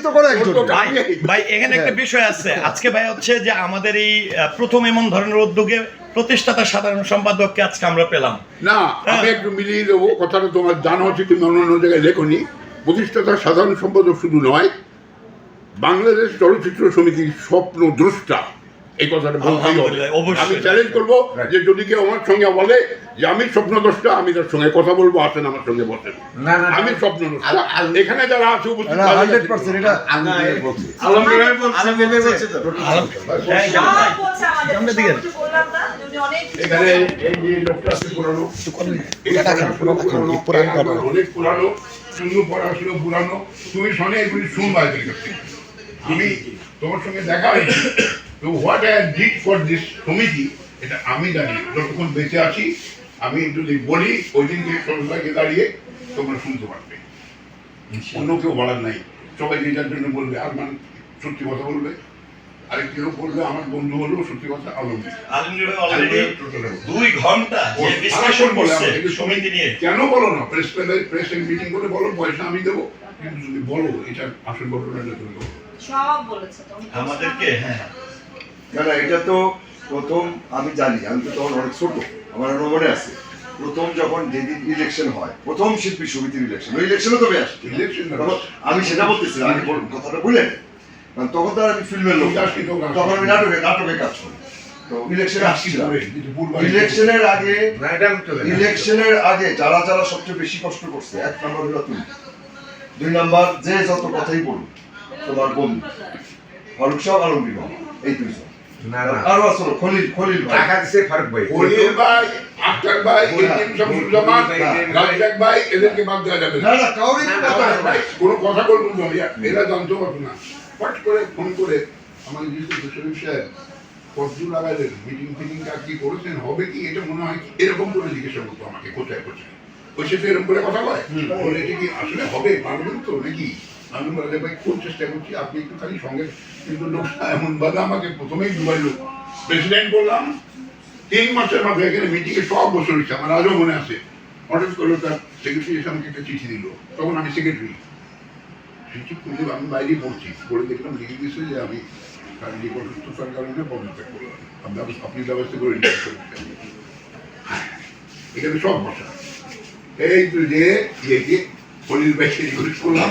রাজনীতি তো করে একজন ভাই ভাই এখানে একটা বিষয় আছে। আজকে ভাই হচ্ছে যে আমাদের এই প্রথম এমন ধরনের উদ্যোগে প্রতিষ্ঠাতা সাধারণ সম্পাদককে আজকে আমরা পেলাম। না আমি একটু মিলিয়ে দেবো কথাটা তোমার জানা হচ্ছে তুমি অন্য অন্য জায়গায় লেখনি। প্রতিষ্ঠাতা সাধারণ সম্পাদক শুধু নয় বাংলাদেশ চলচ্চিত্র সমিতির স্বপ্ন দ্রষ্টা এই কথাটা বলতেই হবে। আমি চ্যালেঞ্জ করব যে যদি কেউ আমার সঙ্গে বলে যে আমি স্বপ্ন দ্রষ্টা আমি তার সঙ্গে কথা বলব আসেন আমার সঙ্গে বসেন। না, না, আমি স্বপ্ন দ্রষ্টা আল- আল- এখানে যারা আছে উপস্থিত এখানে এই যে লোকটা পুরানো অনেক পুরানো শূন্য পড়া ছিল পুরানো। তুমি শোনে এগুলি শুনবা আমি তোমার সঙ্গে দেখা হয়েছে তো what I did for this samiti এটা আমি জানি যতক্ষণ বেঁচে আছি আমি যদি বলি ওই দিনকে সন্ধ্যাকে দাঁড়িয়ে তোমরা শুনতে পারবে। অন্য কেউ বলার নাই। সবাই যে যার জন্য বলবে আর মান সত্যি কথা বলবে। আরেকটি লোক বলবে আমার বন্ধু হলো সত্যি কথা আলমগীর দুই ঘণ্টা সমিতি নিয়ে। কেন বলো না? প্রেস প্রেস মিটিং করে বলো পয়সা আমি দেবো। কিন্তু যদি বলো এটা আসল ঘটনাটা তুমি বলো। সব বলেছে আমাদেরকে হ্যাঁ। না না এটা তো প্রথম আমি জানি আমি তো তখন অনেক ছোট আমার এখনও মনে আছে। প্রথম যখন যেদিন ইলেকশন হয় প্রথম শিল্পী সমিতির ইলেকশন ওই ইলেকশনে তবে আসছে। ইলেকশন আমি সেটা বলতেছি বলুন, কথাটা বলে কারণ তখন তো আর আমি ফিল্মের লোক না। আসছি, তখন। আমি নাটকে নাটকে কাজ করি। তো ইলেকশনে আসছিলাম। ইলেকশন ইলেকশনের আগে ম্যাডাম চলে ইলেকশনের আগে যারা যারা সবচেয়ে বেশি কষ্ট করছে এক নম্বর হলো তুমি। দুই নম্বর যে যত কথাই বলুন তোমার বন্ধু। ফারুক শাহ আলমগীর এই দুইজন। না না। আরও আছে খলিল খলিল ভাই। টাকা দিছে ফারুক ভাই। খলিল ভাই আক্তার ভাই এটিএম শামসুজ্জামান রাজ্জাক ভাই এদেরকে বাদ দেওয়া যাবে না। না কাউরি না, কথা না, নেই। ভাই, কোনো কথা বলব না এরা জানতে না। ফট করে ফোন করে শরীফ সাহেব কতদূর লাগালেন মিটিং ফিটিং কাজ কি করেছেন হবে কি? এটা মনে হয় এরকম করে জিজ্ঞাসা করতো আমাকে কোথায় কোথায়? ওই সে এরকম করে কথা বলে? বলে এটা কি আসলে হবে? পারবেন তো নাকি? আমি বলে ভাই, খুব চেষ্টা করছি, আপনি একটু খালি সঙ্গে কিন্তু লোকটা এমন বাদে আমাকে প্রথমেই ডুবাইল প্রেসিডেন্ট বললাম, তিন মাসের মাথায় এখানে মিটিংয়ে সব বসে রয়েছে আমার আজও মনে আছে। হঠাৎ করে তার সেক্রেটারি এসে আমাকে একটা চিঠি দিল, তখন আমি সেক্রেটারি চিঠি খুলে আমি বাইরে পড়ছি, পড়ে দেখলাম লিখে দিয়েছে যে আমি শারীরিক অসুস্থতার কারণে পদত্যাগ করলাম আপনি ব্যবস্থা করে এখানে সব বসা। এই তো যে খলিল ভাইকে রিকোয়েস্ট করলাম।